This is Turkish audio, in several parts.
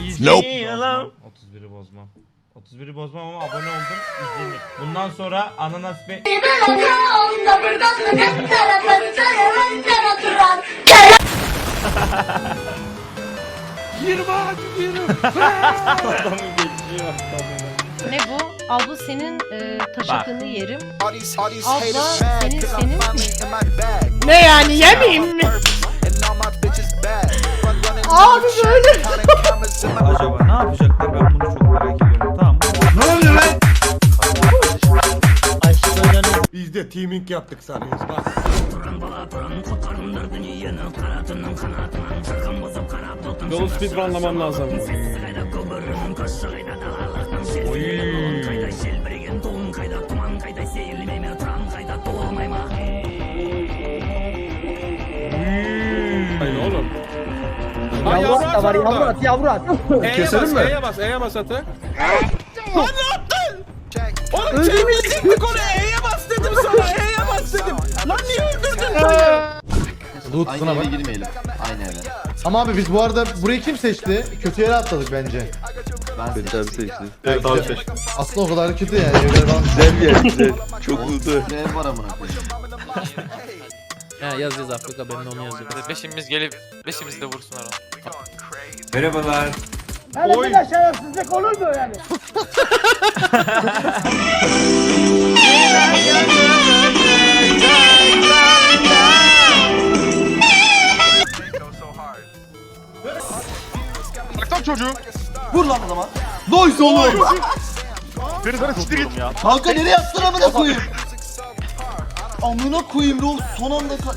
İzleyelim. 31'i bozmam. 31'i bozmam ama abone oldum. İzlenir. Bundan sonra ananas ve... Adamı bekliyor. Ne bu? Abla senin e, taşakını yerim. Abla, senin- senin. Ne yani yemeyeyim mi? Abi böyle. Acaba ne yapacaklar ben bunu çok merak ediyorum. Tamam. Biz de teaming yaptık sanıyoruz bak. Yolu speedrunlamam lazım. Hayır Lan Yavru at da var yavru at yavru at. Keselim mi? E'ye bas, E'ye bas atı. Lan ne yaptın? Oğlum çevirdik mi konu? E'ye bas dedim sana, E'ye bas dedim. Lan niye öldürdün beni? Loot Aynı eve bak. girmeyelim. Aynı eve. Ama abi biz bu arada burayı kim seçti? Kötü yere atladık bence. Ben seçtim. Evet, Aslında o kadar kötü yani. Evler falan. Çok hızlı. Ev var amına koyayım. He yaz yaz Afrika benim onu yazıyor. Beşimiz gelip beşimiz de vursunlar onu. Merhabalar. Hele bir de şerefsizlik olur mu yani? Vur lan o zaman. Nice oğlum. Kanka nereye attın amına koyayım? Amına koyayım Rolf son anda ka-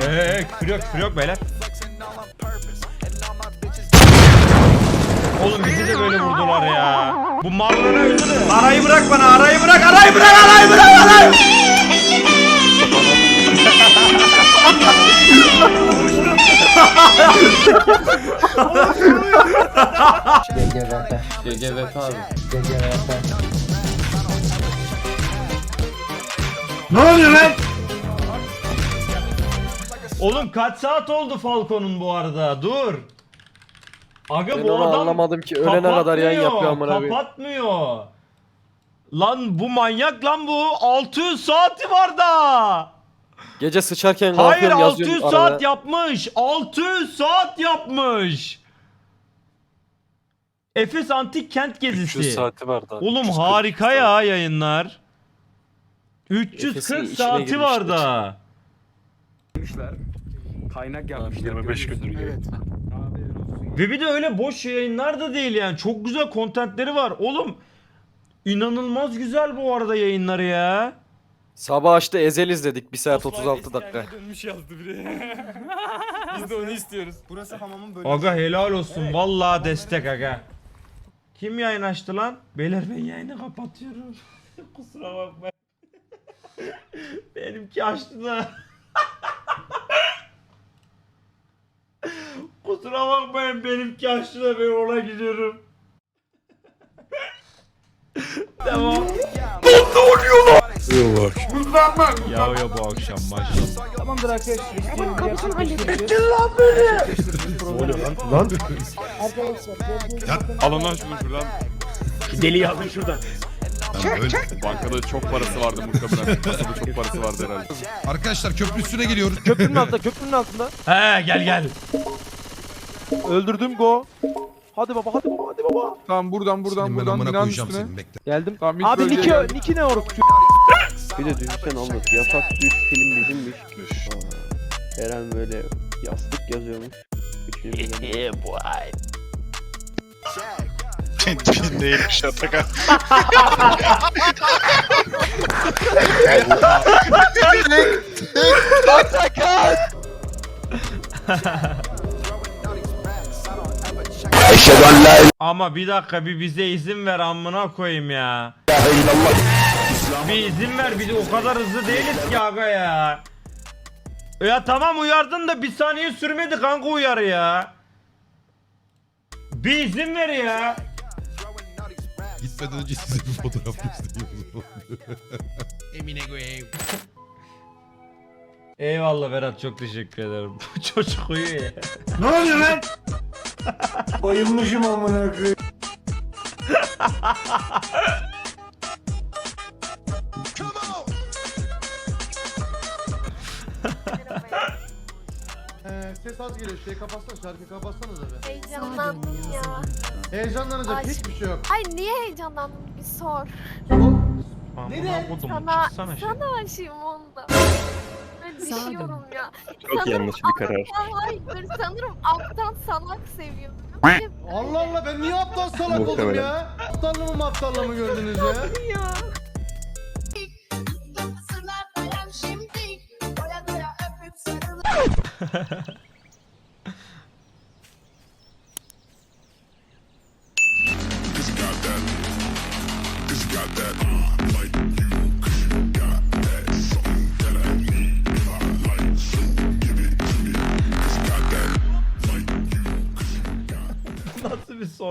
Eee küfür yok küfür yok beyler. Oğlum bizi de böyle vurdular ya. Bu malları öldürün. Arayı bırak bana arayı bırak arayı bırak arayı bırak arayı. GGVP abi. Oğlum kaç saat oldu Falcon'un bu arada? Dur. Aga Ben bu onu adam anlamadım ki ölene kadar yayın kapatmıyor, yapıyor amına koyayım. Kapatmıyor. Lan bu manyak lan bu. 600 saati var da. Gece sıçarken Hayır kalkıyorum 600 yazıyorum saat arada. yapmış. 600 saat yapmış. Efes Antik Kent Gezisi. saati var daha. Oğlum harika ya yayınlar. Efes'in 340 içine saati var da. Kaynak yapmışlar. 25 gündür Evet. Ve bir de öyle boş yayınlar da değil yani. Çok güzel kontentleri var. Oğlum inanılmaz güzel bu arada yayınları ya. Sabah açtı Ezel izledik 1 saat 36 dakika. Dönmüş yazdı biri. Biz de onu istiyoruz. Burası hamamın bölümü. Aga helal olsun. Vallahi destek aga. Kim yayın açtı lan? Beyler ben yayını kapatıyorum. Kusura bakma. Benimki açtı da. Kusura bakmayın benimki açtı da ben ona gidiyorum. Devam. Ne oluyor lan? Yağıyor bu akşam maşallah. Tamamdır arkadaşlar. İsteyen kapısını Alın lan şunu şuradan. Deliyi alın şuradan. Bankada çok parası vardı muhtemelen. Kasada çok parası vardı herhalde. Arkadaşlar köprü üstüne geliyoruz. Köprünün altında köprünün altında. He gel gel. Öldürdüm go. Hadi baba hadi baba hadi baba. Tamam buradan buradan Senin ben buradan amına binanın koyacağım üstüne. senin bekle. Geldim. Tamam ilk Abi bölgeye Niki geldim. Niki ne orospu? Bir de düşünsen oğlum yatak düş film bizimmiş. Aa, Eren böyle yastık yazıyormuş. Üçüncü Bin değilmiş Atakan. Ama bir dakika bir bize izin ver amına koyayım ya. Bir izin ver de o kadar hızlı değiliz ki aga ya. Ya tamam uyardın da bir saniye sürmedi kanka uyarı ya. Bir izin ver ya. Gitmeden önce size bir fotoğraf göstereyim. Emine koyayım. Eyvallah Berat çok teşekkür ederim. Bu çocuk uyuyor ya. Bayılmışım amına koyayım. ses az geliyor. Şey kapatsana şarkıyı kapatsanıza be. Heyecanlandım ya. Heyecanlanacak Ay. hiçbir şey yok. Ay niye heyecanlandın bir sor. Kodum Sana, çıksana şey. sana aşığım onda. Ben düşüyorum ya. Çok yanlış bir karar. Hayır sanırım aptal salak seviyorum. Allah Allah ben niye aptal salak oldum Muhtemelen. ya? Aptallığımı mı aptallığımı gördünüz ya? ya. Nasıl bir son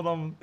adam.